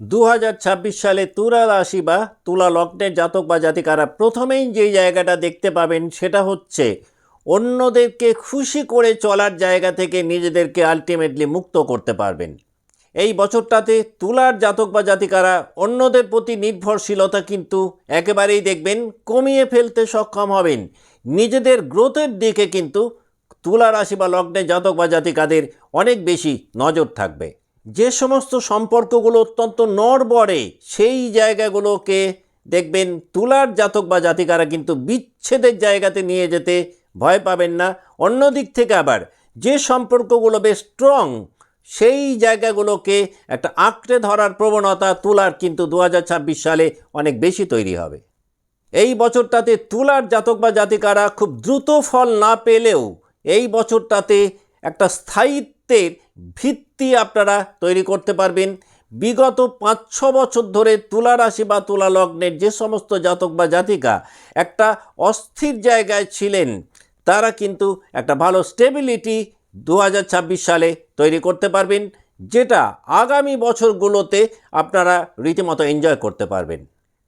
দু হাজার ছাব্বিশ সালে তুলা রাশি বা তুলা লগ্নের জাতক বা জাতিকারা প্রথমেই যে জায়গাটা দেখতে পাবেন সেটা হচ্ছে অন্যদেরকে খুশি করে চলার জায়গা থেকে নিজেদেরকে আলটিমেটলি মুক্ত করতে পারবেন। এই বছরটাতে তুলার জাতক বা জাতিকারা অন্যদের প্রতি নির্ভরশীলতা কিন্তু একেবারেই দেখবেন কমিয়ে ফেলতে সক্ষম হবেন। নিজেদের গ্রোথের দিকে কিন্তু তুলা রাশি বা লগ্নে জাতক বা জাতিকাদের অনেক বেশি নজর থাকবে। যে সমস্ত সম্পর্কগুলো অত্যন্ত নড়বড়ে, সেই জায়গাগুলোকে দেখবেন তুলার জাতক বা জাতিকারা কিন্তু বিচ্ছেদের জায়গাতে নিয়ে যেতে ভয় পাবেন না। অন্য দিক থেকে আবার যে সম্পর্কগুলো বেশ স্ট্রং সেই জায়গাগুলোকে একটা আঁকড়ে ধরার প্রবণতা তুলার কিন্তু দু হাজার ছাব্বিশ সালে অনেক বেশি তৈরি হবে। এই বছরটাতে তুলার জাতক বা জাতিকারা খুব দ্রুত ফল না পেলেও এই বছরটাতে একটা স্থায়িত্বের ভিত্তি আপনারা তৈরি করতে পারবেন। বিগত পাঁচ ছ বছর ধরে তুলা রাশি বা তুলা লগ্নের যে সমস্ত জাতক বা জাতিকা একটা অস্থির জায়গায় ছিলেন, তারা কিন্তু একটা ভালো স্টেবিলিটি দু হাজার ছাব্বিশ সালে তৈরি করতে পারবেন, যেটা আগামী বছরগুলোতে আপনারা রীতিমতো এনজয় করতে পারবেন।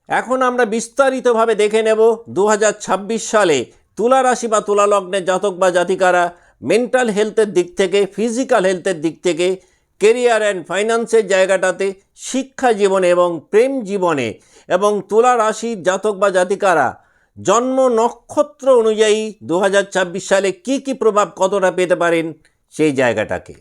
এখন আমরা বিস্তারিতভাবে দেখে নেব দু হাজার ছাব্বিশ সালে তুলা রাশি বা তুলা লগ্নের জাতক বা জাতিকারা মেন্টাল হেলথের দিক থেকে ফিজিক্যাল হেলথের দিক থেকে কেরিয়ার অ্যান্ড ফাইন্যান্সের জায়গাটাতে শিক্ষা জীবনে এবং প্রেম জীবনে এবং তুলা রাশির জাতক বা জাতিকারা জন্ম নক্ষত্র অনুযায়ী দু হাজার ছাব্বিশ সালে কি কি প্রভাব কতটা পেতে পারেন সেই জায়গাটাকে।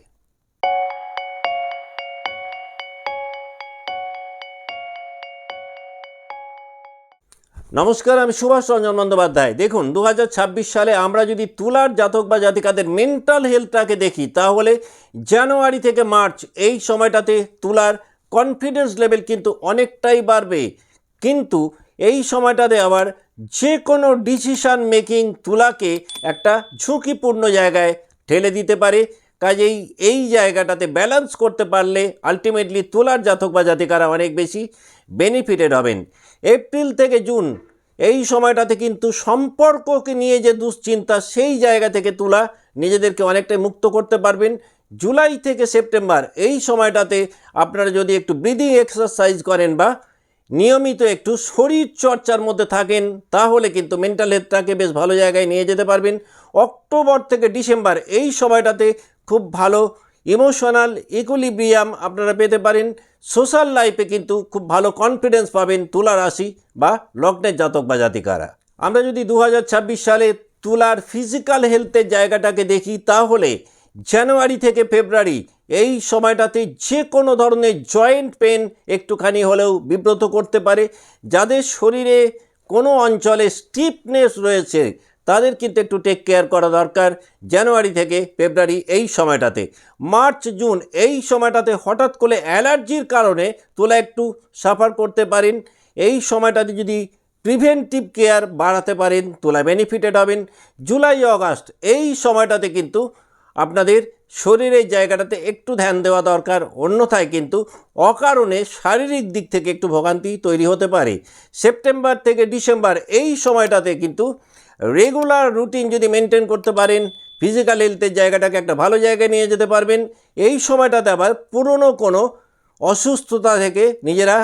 নমস্কার, আমি সুভাষ রঞ্জন বন্দ্যোপাধ্যায়। দেখুন দু হাজার ছাব্বিশ সালে আমরা যদি তুলার জাতক বা জাতিকাদের মেন্টাল হেলথটাকে দেখি, তাহলে জানুয়ারি থেকে মার্চ এই সময়টাতে তুলার কনফিডেন্স লেভেল কিন্তু অনেকটাই বাড়বে। কিন্তু এই সময়টাতে আবার যে কোনো ডিসিশান মেকিং তুলাকে একটা ঝুঁকিপূর্ণ জায়গায় ঠেলে দিতে পারে। কাজেই এই জায়গাটাতে ব্যালেন্স করতে পারলে আলটিমেটলি তুলার জাতক বা জাতিকারা অনেক বেশি বেনিফিটেড হবেন। এপ্রিল থেকে জুন এই সময়টাতে কিন্তু সম্পর্ককে নিয়ে যে দুশ্চিন্তা, সেই জায়গা থেকে তোলা নিজেদেরকে অনেকটাই মুক্ত করতে পারবেন। জুলাই থেকে সেপ্টেম্বর, এই সময়টাতে আপনারা যদি একটু ব্রিদিং এক্সারসাইজ করেন বা নিয়মিত একটু শরীর চর্চার মধ্যে থাকেন, তাহলে কিন্তু মেন্টাল হেলথটাকে বেশ ভালো জায়গায় নিয়ে যেতে পারবেন। অক্টোবর থেকে ডিসেম্বর, এই সময়টাতে খুব ভালো ইমোশনাল ইকুলিব্রিয়াম আপনারা পেতে পারেন। সোশ্যাল লাইফে কিন্তু খুব ভালো কনফিডেন্স পাবেন তুলা রাশি বা লগ্নের জাতক বা জাতিকারা। আমরা যদি দু হাজার ছাব্বিশ সালে তুলার ফিজিক্যাল হেলথের জায়গাটাকে দেখি, তাহলে জানুয়ারি থেকে ফেব্রুয়ারি এই সময়টাতে যে কোনো ধরনের জয়েন্ট পেন একটুখানি হলেও বিব্রত করতে পারে। যাদের শরীরে কোনো অঞ্চলে স্টিফনেস রয়েছে তাদের কিন্তু একটু টেক কেয়ার করা দরকার জানুয়ারি থেকে ফেব্রুয়ারি এই সময়টাতে। মার্চ, জুন এই সময়টাতে হঠাৎ করে অ্যালার্জির কারণে তোলা একটু সাফার করতে পারেন। এই সময়টাতে যদি প্রিভেন্টিভ কেয়ার বাড়াতে পারেন, তোলা বেনিফিটেড হবেন জুলাই, অগাস্ট এই সময়টাতে কিন্তু আপনাদের শরীরের জায়গাটাতে একটু ধ্যান দেওয়া দরকার, অন্যথায় কিন্তু অকারণে শারীরিক দিক থেকে একটু ভোগান্তি তৈরি হতে পারে। সেপ্টেম্বর থেকে ডিসেম্বর এই সময়টাতে কিন্তু রেগুলার রুটিন যদি মেনটেন করতে পারেন, ফিজিক্যাল হেলথের জায়গাটাকে একটা ভালো জায়গায় নিয়ে যেতে পারবেন। এই সময়টাতে আবার পুরনো কোনো অসুস্থতা থেকে নিজেরা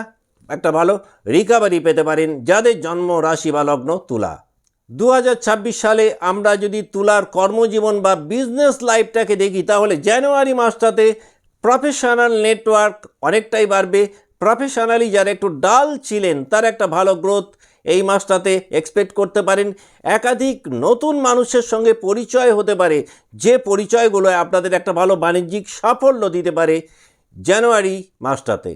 একটা ভালো রিকাভারি পেতে পারেন, যাদের জন্ম, রাশি বা লগ্ন তুলা। দু হাজার ছাব্বিশ সালে আমরা যদি তুলার কর্মজীবন বা বিজনেস লাইফটাকে দেখি, তাহলে জানুয়ারি মাসটাতে প্রফেশনাল নেটওয়ার্ক অনেকটাই বাড়বে। প্রফেশনালি যারা একটু ডাল ছিলেন, তার একটা ভালো গ্রোথ এই মাসটাতে এক্সপেক্ট করতে পারেন। একাধিক নতুন মানুষের সঙ্গে পরিচয় হতে পারে, যে পরিচয়গুলো আপনাদের একটা ভালো বাণিজ্যিক সাফল্য দিতে পারে জানুয়ারি মাসটাতে।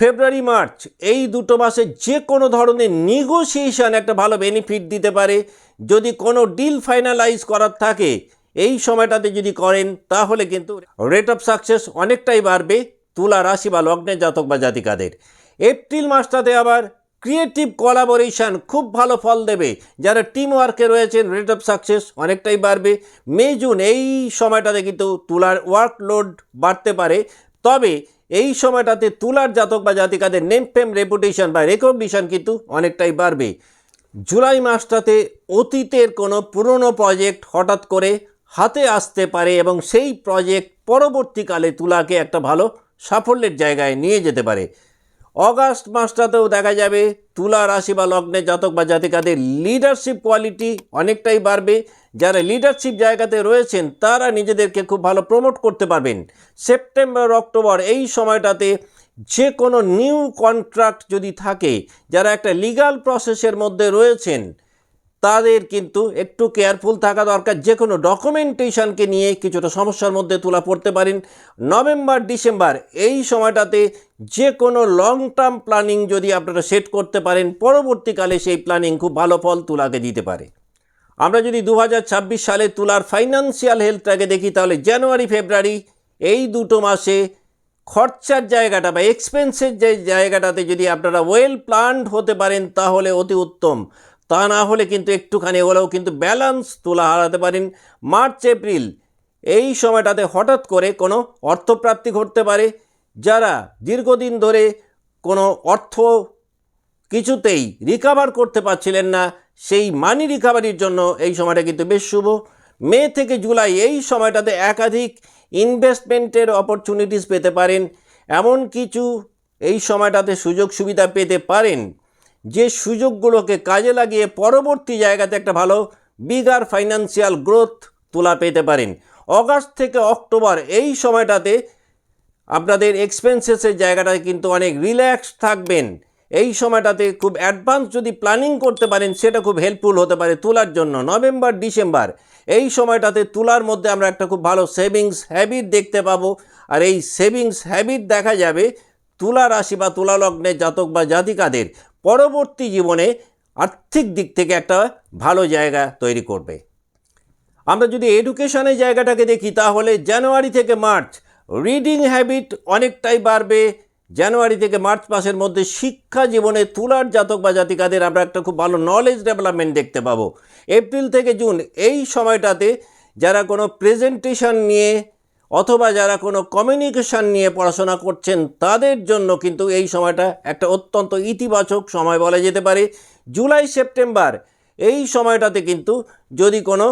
ফেব্রুয়ারি, মার্চ, এই দুটো মাসে যে কোনো ধরনের নিগোসিয়েশন একটা ভালো বেনিফিট দিতে পারে। যদি কোনো ডিল ফাইনালাইজ করার থাকে, এই সময়টাতে যদি করেন, তাহলে কিন্তু রেট অফ সাকসেস অনেকটাই বাড়বে তুলা রাশি বা লগ্নের জাতক বা জাতিকাদের। এপ্রিল মাসটাতে আবার ক্রিয়েটিভ কোলাবোরেশন খুব ভালো ফল দেবে। যারা টিম ওয়ার্কে রয়েছেন রেট অফ সাকসেস অনেকটাই বাড়বে। মে, জুন, এই সময়টাতে কিন্তু তুলার ওয়ার্কলোড বাড়তে পারে। তবে এই সময়টাতে তুলার জাতক বা জাতিকাদের নেম ফেম রেপুটেশন বা রেকগনিশন কিন্তু অনেকটাই বাড়বে। জুলাই মাসটাতে অতীতের কোনো পুরনো প্রজেক্ট হঠাৎ করে হাতে আসতে পারে এবং সেই প্রজেক্ট পরবর্তীকালে তুলাকে একটা ভালো সাফল্যের জায়গায় নিয়ে যেতে পারে। অগাস্ট মাসটাতেও দেখা যাবে, তুলা রাশি বা লগ্নে জাতক বা জাতিকাদের লিডারশিপ কোয়ালিটি অনেকটাই বাড়বে। যারা লিডারশিপ জায়গাতে রয়েছেন, তারা নিজেদেরকে খুব ভালো প্রমোট করতে পারবেন। সেপ্টেম্বর, অক্টোবর এই সময়টাতে যে কোনো নিউ কন্ট্রাক্ট যদি থাকে, যারা একটা লিগাল প্রসেসের মধ্যে রয়েছেন তাদের কিন্তু একটু কেয়ারফুল থাকা দরকার। যে কোনো ডকুমেন্টেশনকে নিয়ে কিছুটা সমস্যার মধ্যে তোলা পড়তে পারেন। নভেম্বর, ডিসেম্বর, এই সময়টাতে যে কোনো লং টার্ম প্ল্যানিং যদি আপনারা সেট করতে পারেন, পরবর্তীকালে সেই প্ল্যানিং খুব ভালো ফল তুলাকে দিতে পারে। আমরা যদি দু হাজার ছাব্বিশ সালে তুলার ফাইন্যান্সিয়াল হেলথটাকে দেখি, তাহলে জানুয়ারি, ফেব্রুয়ারি এই দুটো মাসে খরচার জায়গাটা বা এক্সপেন্সের যে জায়গাটাতে যদি আপনারা ওয়েল প্ল্যান্ড হতে পারেন, তাহলে অতি উত্তম। তা না হলে কিন্তু একটুখানি হলেও কিন্তু ব্যালেন্স তোলা হারাতে পারেন। মার্চ, এপ্রিল, এই সময়টাতে হঠাৎ করে কোনো অর্থপ্রাপ্তি ঘটতে পারে, যারা দীর্ঘদিন ধরে কোনো অর্থ কিছুতেই রিকাভার করতে পারছিলেন না, সেই মানি রিকাভারির জন্য এই সময়টা কিন্তু বেশ শুভ। মে থেকে জুলাই এই সময়টাতে একাধিক ইনভেস্টমেন্টের অপরচুনিটিস পেতে পারেন, এমন কিছু এই সময়টাতে সুযোগ সুবিধা পেতে পারেন। যে সুযোগগুলোকে কাজে লাগিয়ে পরবর্তী জায়গাতে একটা ভালো বিগার ফাইন্যান্সিয়াল গ্রোথ তোলা পেতে পারেন। অগাস্ট থেকে অক্টোবর এই সময়টাতে আপনাদের এক্সপেন্সেসের জায়গাটায় কিন্তু অনেক রিল্যাক্স থাকবেন। এই সময়টাতে খুব অ্যাডভান্স যদি প্ল্যানিং করতে পারেন, সেটা খুব হেল্পফুল হতে পারে তোলার জন্য। নভেম্বর, ডিসেম্বর, এই সময়টাতে তুলার মধ্যে আমরা একটা খুব ভালো সেভিংস হ্যাবিট দেখতে পাবো। আর এই সেভিংস হ্যাবিট দেখা যাবে তুলা রাশি বা তুলা লগ্নের জাতক বা জাতিকাদের। পরবর্তী জীবনে আর্থিক দিক থেকে একটা ভালো জায়গা তৈরি করবে। আমরা যদি এডুকেশনের জায়গাটাকে দেখি, তাহলে জানুয়ারি থেকে মার্চ রিডিং হ্যাবিট অনেকটাই বাড়বে। জানুয়ারি থেকে মার্চ মাসের মধ্যে শিক্ষা জীবনে তুলার জাতক বা জাতিকাদের আমরা একটা খুব ভালো নলেজ ডেভেলপমেন্ট দেখতে পাবো। এপ্রিল থেকে জুন এই সময়টাতে যারা কোনো প্রেজেন্টেশন নিয়ে অথবা যারা কোনো কমিউনিকেশন নিয়ে পড়াশোনা করছেন, তাদের জন্য কিন্তু এই সময়টা একটা অত্যন্ত ইতিবাচক সময় বলা যেতে পারে। জুলাই, সেপ্টেম্বর, এই সময়টাতে কিন্তু যদি কোনো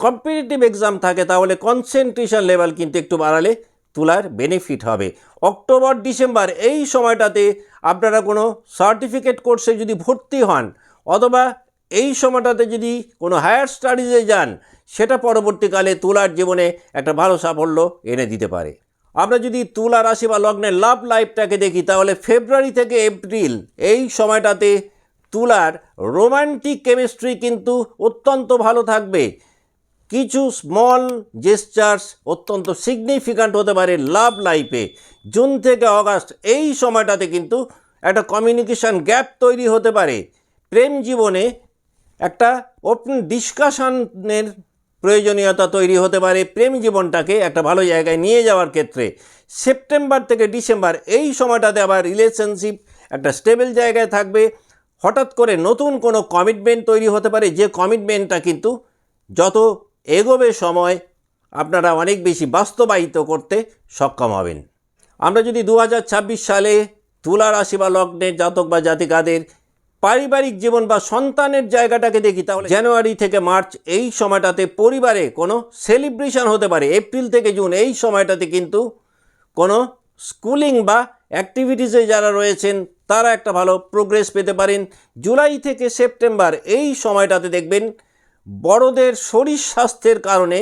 কম্পিটিটিভ এক্সাম থাকে, তাহলে কনসেন্ট্রেশন লেভেল কিন্তু একটু বাড়ালে তোলার বেনিফিট হবে। অক্টোবর, ডিসেম্বর, এই সময়টাতে আপনারা কোনো সার্টিফিকেট কোর্সে যদি ভর্তি হন, অথবা এই সময়টাতে যদি কোনো হায়ার স্টাডিজে যান, সেটা পরবর্তীকালে তুলার জীবনে একটা ভালো সাফল্য এনে দিতে পারে। আমরা যদি তুলা রাশি বা লগ্নের লাভ লাইফটাকে দেখি, তাহলে ফেব্রুয়ারি থেকে এপ্রিল এই সময়টাতে তুলার রোমান্টিক কেমিস্ট্রি কিন্তু অত্যন্ত ভালো থাকবে। কিছু স্মল জেস্টার্স অত্যন্ত সিগনিফিক্যান্ট হতে পারে লাভ লাইফে জুন থেকে অগাস্ট এই সময়টাতে কিন্তু একটা কমিউনিকেশান গ্যাপ তৈরি হতে পারে। প্রেম জীবনে একটা ওপেন ডিসকাশনের প্রয়োজনীয়তা তৈরি হতে পারে প্রেম জীবনটাকে একটা ভালো জায়গায় নিয়ে যাওয়ার ক্ষেত্রে। সেপ্টেম্বর থেকে ডিসেম্বর এই সময়টাতে আবার রিলেশনশিপ একটা স্টেবল জায়গায় থাকবে। হঠাৎ করে নতুন কোনো কমিটমেন্ট তৈরি হতে পারে। যে কমিটমেন্টটা কিন্তু যত এগোবে সময়, আপনারা অনেক বেশি বাস্তবায়িত করতে সক্ষম হবেন। আমরা যদি দু হাজার ছাব্বিশ সালে তুলা রাশি বা লগ্নের জাতক বা জাতিকাদের পারিবারিক জীবন বা সন্তানের জায়গাটাকে দেখি, তাহলে জানুয়ারি থেকে মার্চ এই সময়টাতে পরিবারে কোনো সেলিব্রেশন হতে পারে। এপ্রিল থেকে জুন এই সময়টাতে কিন্তু কোনো স্কুলিং বা অ্যাক্টিভিটিসে যারা রয়েছেন, তারা একটা ভালো প্রোগ্রেস পেতে পারেন। জুলাই থেকে সেপ্টেম্বর এই সময়টাতে দেখবেন বড়দের শরীর স্বাস্থ্যের কারণে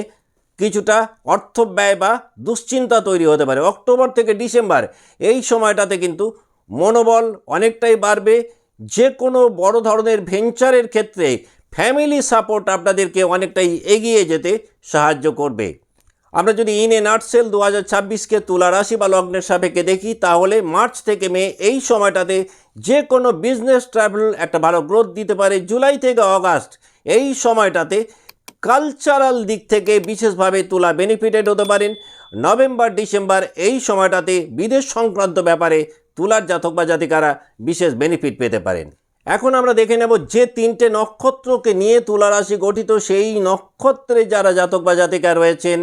কিছুটা অর্থ ব্যয় বা দুশ্চিন্তা তৈরি হতে পারে। অক্টোবর থেকে ডিসেম্বর এই সময়টাতে কিন্তু মনোবল অনেকটাই বাড়বে। যে কোনো বড় ধরনের ভেঞ্চারের ক্ষেত্রে ফ্যামিলি সাপোর্ট আপনাদেরকে অনেকটাই এগিয়ে যেতে সাহায্য করবে। আমরা যদি ইন এ নাটসেল দু হাজার ছাব্বিশকে তুলা রাশি বা লগ্নের সাপেক্ষে দেখি, তাহলে মার্চ থেকে মে এই সময়টাতে যে কোনো বিজনেস ট্রাভেল একটা ভালো গ্রোথ দিতে পারে। জুলাই থেকে অগাস্ট এই সময়টাতে কালচারাল দিক থেকে বিশেষভাবে তুলা বেনিফিটেড হতে পারেন। নভেম্বর, ডিসেম্বর এই সময়টাতে বিদেশ সংক্রান্ত ব্যাপারে তুলার জাতক বা জাতিকারা বিশেষ বেনিফিট পেতে পারেন। এখন আমরা দেখে নেব যে তিনটে নক্ষত্রকে নিয়ে তুলা রাশি গঠিত সেই নক্ষত্রে যারা জাতক বা জাতিকা রয়েছেন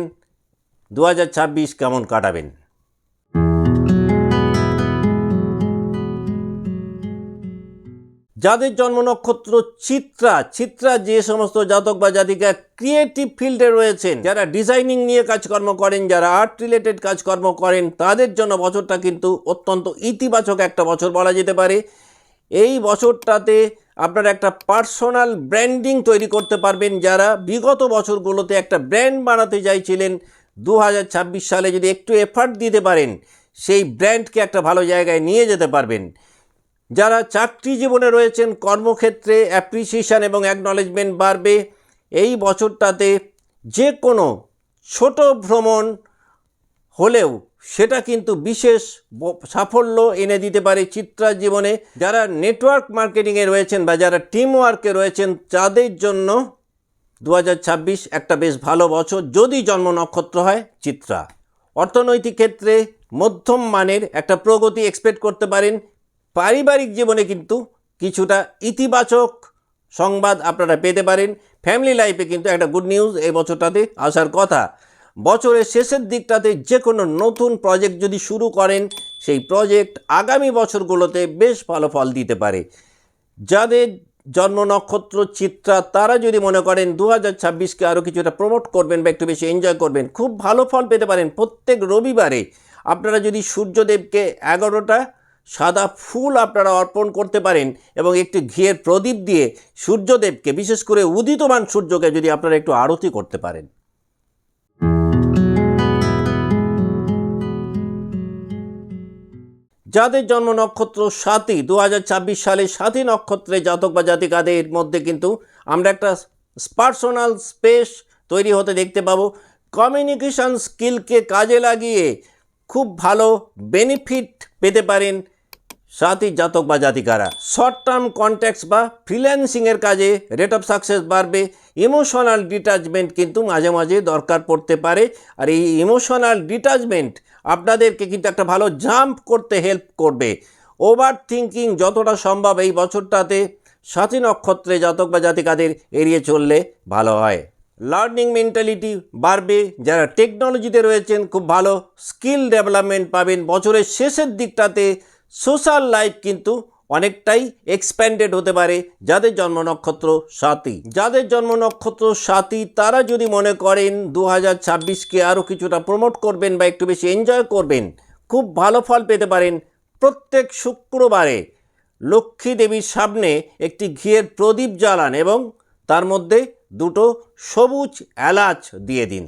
দু হাজার ছাব্বিশ কেমন কাটাবেন? যাদের জন্ম নক্ষত্র চিত্রা চিত্রা যে সমস্ত জাতক বা জাতিকা ক্রিয়েটিভ ফিল্ডে রয়েছেন, যারা ডিজাইনিং নিয়ে কাজকর্ম করেন, যারা আর্ট রিলেটেড কাজকর্ম করেন, তাদের জন্য বছরটা কিন্তু অত্যন্ত ইতিবাচক একটা বছর বলা যেতে পারে। এই বছরটাতে আপনারা একটা পার্সোনাল ব্র্যান্ডিং তৈরি করতে পারবেন। যারা বিগত বছরগুলোতে একটা ব্র্যান্ড বানাতে চাইছিলেন দু হাজার ছাব্বিশ সালে যদি একটু এফার্ট দিতে পারেন, সেই ব্র্যান্ডকে একটা ভালো জায়গায় নিয়ে যেতে পারবেন। যারা চাকরি জীবনে রয়েছেন, কর্মক্ষেত্রে অ্যাপ্রিসিয়েশন এবং অ্যাকনলেজমেন্ট বাড়বে, এই বছরটাতে যে কোনো ছোট ভ্রমণ হলেও সেটা কিন্তু বিশেষ সাফল্য এনে দিতে পারে চিত্রা জীবনে। যারা নেটওয়ার্ক মার্কেটিংয়ে রয়েছেন বা যারা টিম ওয়ার্কে রয়েছেন, তাদের জন্য দু হাজার ছাব্বিশ একটা বেশ ভালো বছর। যদি জন্ম নক্ষত্র হয়, চিত্রা। অর্থনৈতিক ক্ষেত্রে মধ্যম মানের একটা প্রগতি এক্সপেক্ট করতে পারেন। পারিবারিক জীবনে কিন্তু কিছুটা ইতিবাচক সংবাদ আপনারা পেতে পারেন। ফ্যামিলি লাইফে কিন্তু একটা গুড নিউজ এই বছরটাতে আসার কথা। বছরের শেষের দিকটাতে যে কোনো নতুন প্রজেক্ট যদি শুরু করেন, সেই প্রজেক্ট আগামী বছরগুলোতে বেশ ভালো ফল দিতে পারে। যাদের জন্ম নক্ষত্র চিত্রা, তারা যদি মনে করেন দু হাজার ছাব্বিশকে আরও কিছুটা প্রমোট করবেন বা একটু বেশি এনজয় করবেন, খুব ভালো ফল পেতে পারেন প্রত্যেক রবিবারে। আপনারা যদি সূর্যদেবকে এগারোটা সাদা ফুল আপনারা অর্পণ করতে পারেন এবং একটি ঘিয়ের প্রদীপ দিয়ে সূর্যদেবকে, বিশেষ করে উদিতমান সূর্যকে যদি আপনারা একটু আরতি করতে পারেন। যাদের জন্ম নক্ষত্র সাতই দু সালে সাতই নক্ষত্রে জাতক বা জাতিকাদের মধ্যে কিন্তু আমরা একটা পার্সোনাল স্পেস তৈরি হতে দেখতে পাবো। কমিউনিকেশন স্কিলকে কাজে লাগিয়ে খুব ভালো বেনিফিট পেতে পারেন সাথী, জাতক বা জাতিকারা শর্ট টার্ম কন্ট্যাক্টস বা ফ্রিল্যান্সিংয়ের কাজে রেট অফ সাকসেস বাড়বে ইমোশনাল ডিটাচমেন্ট কিন্তু মাঝে মাঝে দরকার পড়তে পারে। আর এই ইমোশনাল ডিটাচমেন্ট আপনাদেরকে কিন্তু একটা ভালো জাম্প করতে হেল্প করবে। ওভার থিঙ্কিং যতটা সম্ভব এই বছরটাতে সাথী নক্ষত্রে জাতক বা জাতিকাদের এড়িয়ে চললে ভালো হয়। লার্নিং মেন্টালিটি বাড়বে, যারা টেকনোলজিতে রয়েছেন, খুব ভালো স্কিল ডেভেলপমেন্ট পাবেন। বছরের শেষের দিকটাতে সোশ্যাল লাইফ কিন্তু অনেকটাই এক্সপ্যান্ডেড হতে পারে যাদের জন্ম নক্ষত্র সাতই। যাদের জন্ম নক্ষত্র সাতই, তারা যদি মনে করেন দু হাজার ছাব্বিশকে আরও কিছুটা প্রমোট করবেন বা একটু বেশি এনজয় করবেন, খুব ভালো ফল পেতে পারেন প্রত্যেক শুক্রবারে। লক্ষ্মী দেবীর সামনে একটি ঘিয়ের প্রদীপ জ্বালান এবং তার মধ্যে দুটো সবুজ এলাচ দিয়ে দিন।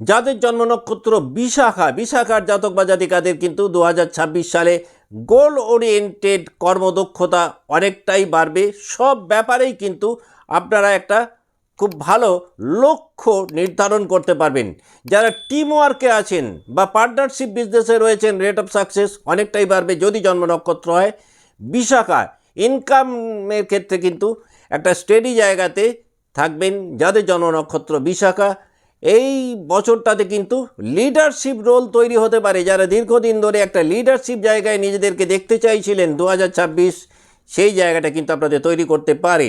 যাদের জন্ম নক্ষত্র বিশাখা, বিশাখার জাতক বা জাতিকাদের কিন্তু দু হাজার ছাব্বিশ সালে গোল ওরিয়েন্টেড কর্মদক্ষতা অনেকটাই বাড়বে। সব ব্যাপারেই কিন্তু আপনারা একটা খুব ভালো লক্ষ্য নির্ধারণ করতে পারবেন। যারা টিম ওয়ার্কে আছেন বা পার্টনারশিপ বিজনেসে রয়েছেন, রেট অফ সাকসেস অনেকটাই বাড়বে যদি জন্ম নক্ষত্র হয় বিশাখা। ইনকামের ক্ষেত্রে কিন্তু একটা স্টেডি জায়গাতে থাকবেন যাদের জন্ম নক্ষত্র বিশাখা। এই বছরটাতে কিন্তু লিডারশিপ রোল তৈরি হতে পারে। যারা দীর্ঘদিন ধরে একটা লিডারশিপ জায়গায় নিজেদেরকে দেখতে চাইছিলেন দু হাজার ছাব্বিশ, সেই জায়গাটা কিন্তু আপনাদের তৈরি করতে পারে।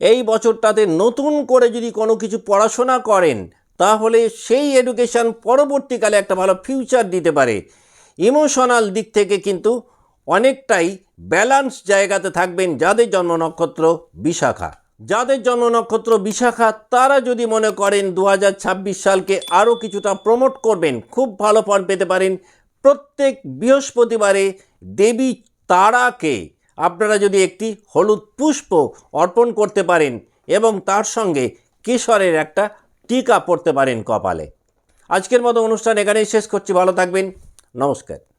এই বছরটাতে নতুন করে যদি কোনো কিছু পড়াশোনা করেন, তাহলে সেই এডুকেশন পরবর্তীকালে একটা ভালো ফিউচার দিতে পারে। ইমোশনাল দিক থেকে কিন্তু অনেকটাই ব্যালান্স জায়গাতে থাকবেন যাদের জন্ম নক্ষত্র বিশাখা। যাদের জন্ম নক্ষত্র বিশাখা, তারা যদি মনে করেন দু হাজার ছাব্বিশ সালকে আরও কিছুটা প্রমোট করবেন, খুব ভালো ফল পেতে পারেন। প্রত্যেক বৃহস্পতিবারে দেবী তারাকে আপনারা যদি একটি হলুদ পুষ্প অর্পণ করতে পারেন এবং তার সঙ্গে কেশরের একটা টিকা পড়তে পারেন কপালে। আজকের মতো অনুষ্ঠান এখানেই শেষ করছি। ভালো থাকবেন। নমস্কার।